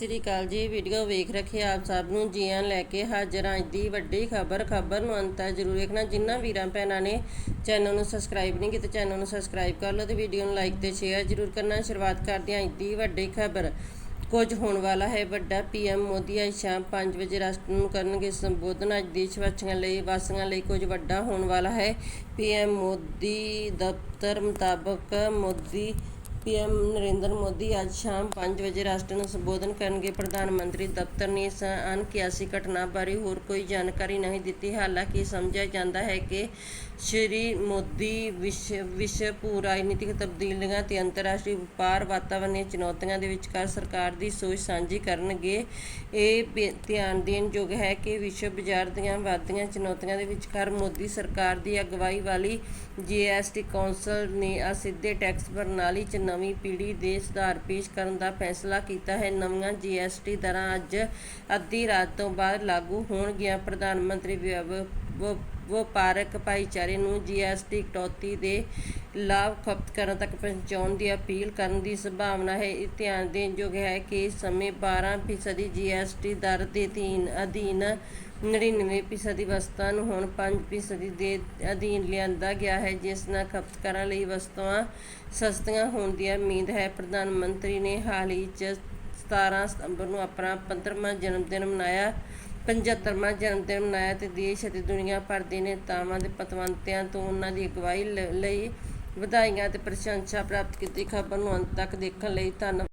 ਸ੍ਰੀ ਅਕਾਲ ਜੀ। ਵੀਡੀਓ ਵੇਖ ਰੱਖੇ ਆਪ ਸਭ ਨੂੰ, ਜੀਆਂ ਲੈ ਕੇ ਹਾਜ਼ਰ ਹਾਂ ਅੱਜ ਦੀ ਵੱਡੀ ਖਬਰ। ਖਬਰ ਨੂੰ ਅੰਤ ਤੱਕ ਜ਼ਰੂਰ ਵੇਖਣਾ। ਜਿਨ੍ਹਾਂ ਵੀਰਾਂ ਭੈਣਾਂ ਨੇ ਚੈਨਲ ਨੂੰ ਸਬਸਕ੍ਰਾਈਬ ਨਹੀਂ ਕੀਤਾ, ਚੈਨਲ ਨੂੰ ਸਬਸਕ੍ਰਾਈਬ ਕਰ ਲਓ ਤੇ ਵੀਡੀਓ ਨੂੰ ਲਾਈਕ ਤੇ ਸ਼ੇਅਰ ਜ਼ਰੂਰ ਕਰਨਾ। ਸ਼ੁਰੂਆਤ ਕਰਦੇ ਹਾਂ ਅੱਜ ਦੀ ਵੱਡੀ ਖਬਰ। ਕੁਝ ਹੋਣ ਵਾਲਾ ਹੈ। ਵੱਡਾ ਪੀਐਮ ਮੋਦੀ ਅੱਜ ਸ਼ਾਮ 5 ਵਜੇ ਰਾਸ਼ਟਰ ਨੂੰ ਕਰਨਗੇ ਸੰਬੋਧਨ। ਅੱਜ ਦੇਸ਼ ਵਾਸੀਆਂ ਲਈ ਵਾਸੀਆਂ ਲਈ ਕੁਝ ਵੱਡਾ ਹੋਣ ਵਾਲਾ ਹੈ। ਪੀਐਮ ਮੋਦੀ ਦਫ਼ਤਰ ਮੁਤਾਬਕ ਮੋਦੀ ਪੀਐਮ ਨਰਿੰਦਰ ਮੋਦੀ ਅੱਜ ਸ਼ਾਮ 5 ਵਜੇ ਰਾਸ਼ਟਰ ਨੂੰ ਸੰਬੋਧਨ ਕਰਨਗੇ। ਪ੍ਰਧਾਨ ਮੰਤਰੀ ਦਫ਼ਤਰ ਨੇ ਇਸ ਅਣਕਿਆਸੀ ਘਟਨਾ ਬਾਰੇ ਹੋਰ ਕੋਈ ਜਾਣਕਾਰੀ ਨਹੀਂ ਦਿੱਤੀ। ਹਾਲਾਂਕਿ ਸਮਝਿਆ ਜਾਂਦਾ ਹੈ ਕਿ ਸ਼੍ਰੀ ਮੋਦੀ ਵਿਸ਼ਵ ਵਿਸ਼ਵ ਭੂ ਰਾਜਨੀਤਿਕ ਤਬਦੀਲੀਆਂ ਤੇ ਅੰਤਰਰਾਸ਼ਟਰੀ ਵਪਾਰ ਵਾਤਾਵਰਣੀ ਚੁਣੌਤੀਆਂ ਦੇ ਵਿਚਕਾਰ ਸਰਕਾਰ ਦੀ ਸੋਚ ਸਾਂਝੀ ਕਰਨਗੇ। ਇਹ ਬੇ- ਧਿਆਨ ਦੇਣ ਯੋਗ ਹੈ ਕਿ ਵਿਸ਼ਵ ਬਾਜ਼ਾਰ ਦੀਆਂ ਵੱਧਦੀਆਂ ਚੁਣੌਤੀਆਂ ਦੇ ਵਿਚਕਾਰ ਮੋਦੀ ਸਰਕਾਰ ਦੀ ਅਗਵਾਈ ਵਾਲੀ ਜੀਐਸਟੀ ਕੌਂਸਲ ਨੇ ਅਸਿੱਧੇ ਟੈਕਸ ਪ੍ਰਣਾਲੀ 'ਚ ਨਵੀਂ ਪੀੜ੍ਹੀ ਦੇ ਸੁਧਾਰ ਪੇਸ਼ ਕਰਨ ਦਾ ਫੈਸਲਾ ਕੀਤਾ ਹੈ। ਨਵੀਆਂ ਜੀਐਸਟੀ ਦਰਾਂ ਅੱਜ ਅੱਧੀ ਰਾਤ ਤੋਂ ਬਾਅਦ ਲਾਗੂ ਹੋਣਗੀਆਂ। ਪ੍ਰਧਾਨ ਮੰਤਰੀ ਵਿ- ਵਪਾਰਕ ਭਾਈਚਾਰੇ ਨੂੰ ਜੀਐਸਟੀ ਕਟੌਤੀ ਦੇ ਲਾਭ ਖਪਤਕਾਰਾਂ ਤੱਕ ਪਹੁੰਚਾਉਣ ਦੀ ਅਪੀਲ ਕਰਨ ਦੀ ਸੰਭਾਵਨਾ ਹੈ। ਇਹ ਧਿਆਨ ਦੇਣ ਯੋਗ ਹੈ ਕਿ ਇਸ ਸਮੇਂ 12% ਜੀਐਸਟੀ ਦਰ ਦੇ ਅਧੀਨ ਅਧੀਨ 99% ਵਸਤਾਂ ਨੂੰ ਹੁਣ 5% ਦੇ ਅਧੀਨ ਲਿਆਂਦਾ ਗਿਆ ਹੈ, ਜਿਸ ਨਾਲ ਖਪਤਕਾਰਾਂ ਲਈ ਵਸਤਾਂ ਸਸਤੀਆਂ ਹੋਣ ਦੀ ਉਮੀਦ ਹੈ। ਪ੍ਰਧਾਨ ਮੰਤਰੀ ਨੇ ਹਾਲ ਹੀ 'ਚ 17 ਸਤੰਬਰ ਨੂੰ ਆਪਣਾ 15ਵਾਂ ਜਨਮ ਦਿਨ ਮਨਾਇਆ। 75ਵਾਂ ਜਨਮ ਦਿਨ ਮਨਾਇਆ ਤੇ ਦੇਸ਼ ਅਤੇ ਦੁਨੀਆ ਭਰ ਦੇ ਨੇਤਾਵਾਂ ਦੇ ਪਤਵੰਤਿਆਂ ਤੋਂ ਉਹਨਾਂ ਦੀ ਅਗਵਾਈ ਲ- ਲਈ ਵਧਾਈਆਂ ਤੇ ਪ੍ਰਸ਼ੰਸਾ ਪ੍ਰਾਪਤ ਕੀਤੀ। ਖਬਰ ਨੂੰ ਅੰਤ ਤੱਕ ਦੇਖਣ ਲਈ ਧੰਨਵਾਦ।